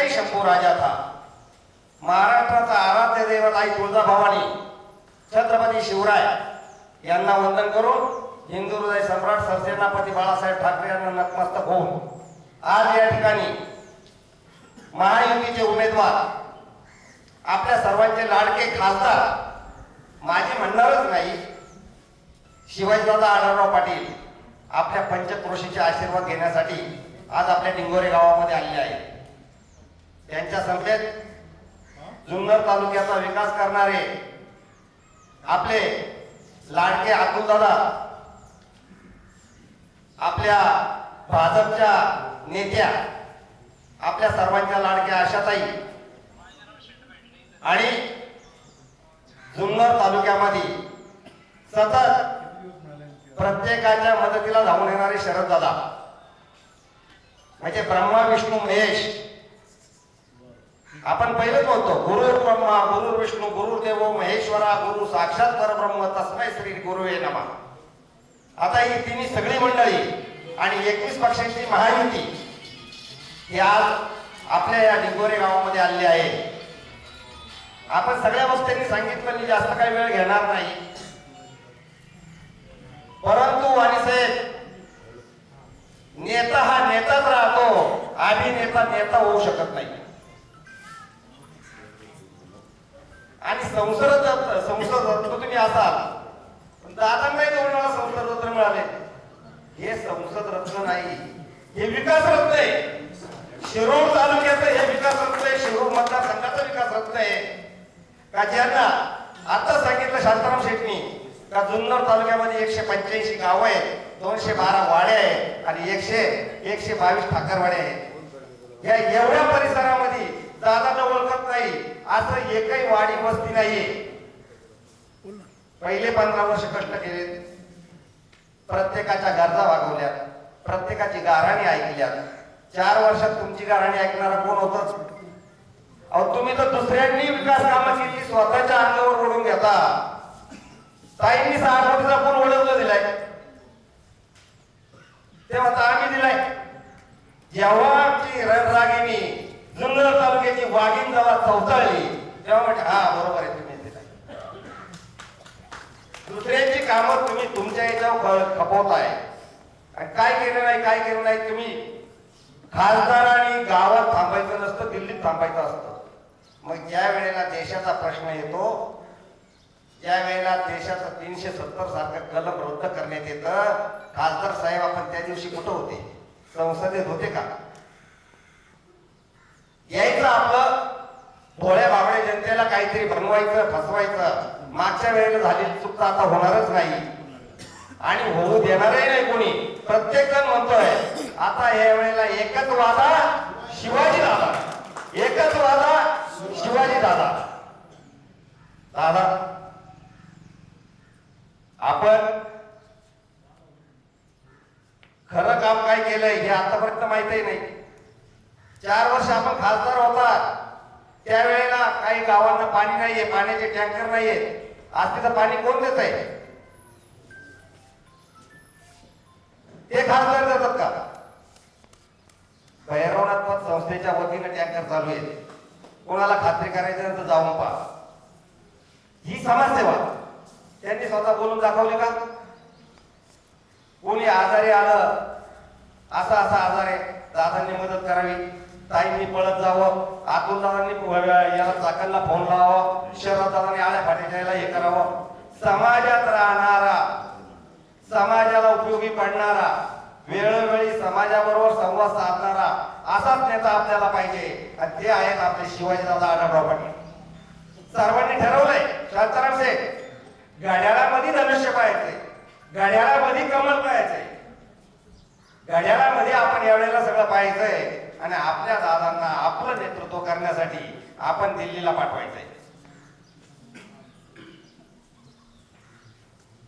राजा था। महाराष्ट्राचा आराध्य दैवत आई तुळजाभवानी छत्रपती शिवराय यांना वंदन करून हिंदू हृदय सम्राट सरसेनापती बाळासाहेब ठाकरे यांना नतमस्तक होऊन आज या ठिकाणी महायुतीचे उमेदवार आपल्या सर्वांचे लाडके खासदार माझे म्हणणारच नाही शिवाजीदादा आढळराव पाटील आपल्या पंचक्रोशीचे आशीर्वाद घेण्यासाठी आज आपल्या डिंगोरे गावामध्ये आलेले आहेत. त्यांच्या संख्येत जुन्नर तालुक्याचा विकास करणारे आपले लाडके अतुलदादा आपल्या भाजपच्या नेत्या आपल्या सर्वांच्या लाडक्या आशाताई आणि जुन्नर तालुक्यामध्ये सतत प्रत्येकाच्या मदतीला धावून येणारे शरद दादा. म्हणजे ब्रह्मा विष्णू महेश आपण पहिलेच बोलतो गुरु ब्रह्मा गुरु विष्णू गुरु देव महेश्वरा गुरु साक्षात परब्रह्म तस्मय श्री गुरुवे नमा. आता ही तिन्ही सगळी मंडळी आणि एकवीस पक्षांची महायुती ही आज आपल्या या डिंगोरे गावामध्ये आलेली आहे. आपण सगळ्या गोष्टींनी सांगितलं मी जास्त काही वेळ घेणार नाही. परंतु वाणी साहेब नेता हा नेताच राहतो आम्ही नेता नेता होऊ शकत नाही. आणि संसद संसद रत्न तुम्ही असाल पण दादा नाही दोन मला संसद रत्न मिळाले. हे संसद रत्न नाही. हे विकास रत्न आहे. शिरोळ तालुक्याचं हे विकास रत्न आहे. शिरोळ मतदारसंघाचा विकास रत्न आहे. का ज्यांना आता सांगितलं शांताराम शेटणी का जुन्नर तालुक्यामध्ये एकशे पंच्याऐंशी गाव आहेत दोनशे बारा वाडे आहेत आणि एकशे एकशे बावीस ठाकरवाडे आहेत. या एवढ्या परिसरामध्ये दादाला ओळखत नाही. असं एकही वाडी वस्ती नाहीये. पहिले पंधरा वर्ष कष्ट केले. प्रत्येकाच्या गरजा भागवल्या प्रत्येकाची गाराणी ऐकल्या चार वर्षात तुमची गाराणी ऐकणारा कोण होतच? अहो तुम्ही तर दुसऱ्यांनी विकास कामं केली स्वतःच्या अंगावर ओढून घेता. ताईंनी सहा कोटीचा पूल ओढवलं दिलाय. तेव्हा आम्ही दिलाय. जेव्हा आमची रणरागिणी जुन्नर तालुक्याची वाघीण जरा चौथळली तेव्हा म्हटलं हा बरोबर आहे तुम्ही दुसऱ्याची दुसऱ्यांची कामं तुम्ही तुमच्या याच्यावर खपवताय. आणि काय केलं नाही काय केलं नाही तुम्ही खासदार आणि गावात थांबायचं नसतं दिल्लीत थांबायचं असतं. मग ज्या वेळेला देशाचा प्रश्न येतो ज्या वेळेला देशाचं तीनशे सत्तर सारखं कलम रद्द करण्यात येतं खासदार साहेब आपण त्या दिवशी कुठं होते? संसदेत होते का? काहीतरी बनवायचं फसवायचं. मागच्या वेळेला झालेली चूक तर आता होणारच नाही. आणि होऊ देणारही नाही कोणी. प्रत्येक जण म्हणतोय आता या वेळेला एकच वादा शिवाजी दादा. एकच वादा शिवाजी दादा. दादा आपण खरं काम काय केलंय हे आतापर्यंत माहितही नाही. चार वर्ष आपण खासदार होता त्यावेळेला काही गावांना पाणी नाहीये पाण्याचे टँकर नाहीये. आज तिथं पाणी कोण देत आहे? ते खासदार देतात का? भैरवनाथ संस्थेच्या वतीनं टँकर चालू आहे कोणाला खात्री करायची नंतर तर जाऊन पहा. ही समाजसेवा. त्यांनी स्वतः बोलून दाखवले का? कोणी आजारी आलं असा असा आजार आहे. दादांनी मदत करावी. ताईंनी पळत जावं. आतून दादांनी याला चाकणला फोन लावावा शहरात दादांनी आल्या हे करावं. समाजात राहणारा समाजाला उपयोगी पडणारा वेळोवेळी समाजाबरोबर संवाद साधणारा असाच नेता आपल्याला पाहिजे. आणि ते आहेत आपले शिवाजीदादा आढळराव पाटील. सर्वांनी ठरवलंय शांताराम शेठ घड्याळामध्ये धनुष्य पाहायचंय. घड्याळामध्ये कमल पाहायचंय. घड्याळामध्ये आपण यावेळेला सगळं पाहायचंय आणि आपल्या दादांना आपलं नेतृत्व करण्यासाठी आपण दिल्लीला पाठवायचंय.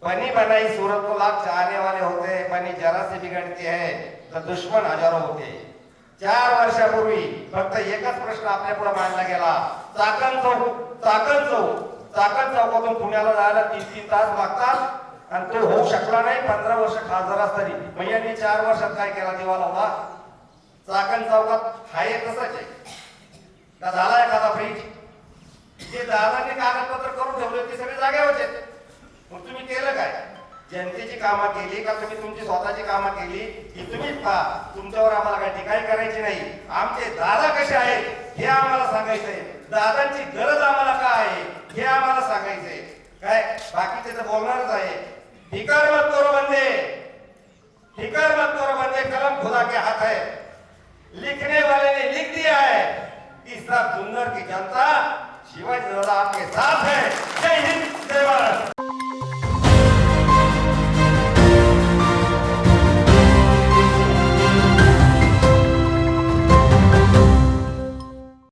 बनी बनाई सूरत को लाख चाहने वाले होते बनी जरा से बिगड़ती है तर दुश्मन हजारो होते. चार वर्षापूर्वी फक्त एकच प्रश्न आपल्या पुढे मांडला गेला. चाकण चौक चाकण चौक चाकण चौकातून पुण्याला जायला तीन तीन तास लागतात. आणि तो होऊ शकला नाही पंधरा वर्ष खासदार असताना मग यांनी चार वर्षात काय केला दिवा लावला? चाकण चौकात हा एक तसाच आहे. का झाला एखादा फ्रीज? जे दादांनी कागदपत्र करून ठेवले ते सगळे जागेवरचे मग तुम्ही केलं काय? जनतेची कामं केली का तुम्ही तुमची स्वतःची कामं केली? की तुम्हीच पहा तुमच्यावर आम्हाला काही टिकाई करायची नाही. आमचे दादा कसे आहेत हे आम्हाला सांगायचंय. दादांची गरज आम्हाला काय आहे हे आम्हाला सांगायचंय. काय? बाकीचे तर बोलणारच आहे. ಧಿಕಾರವತ್ತವರು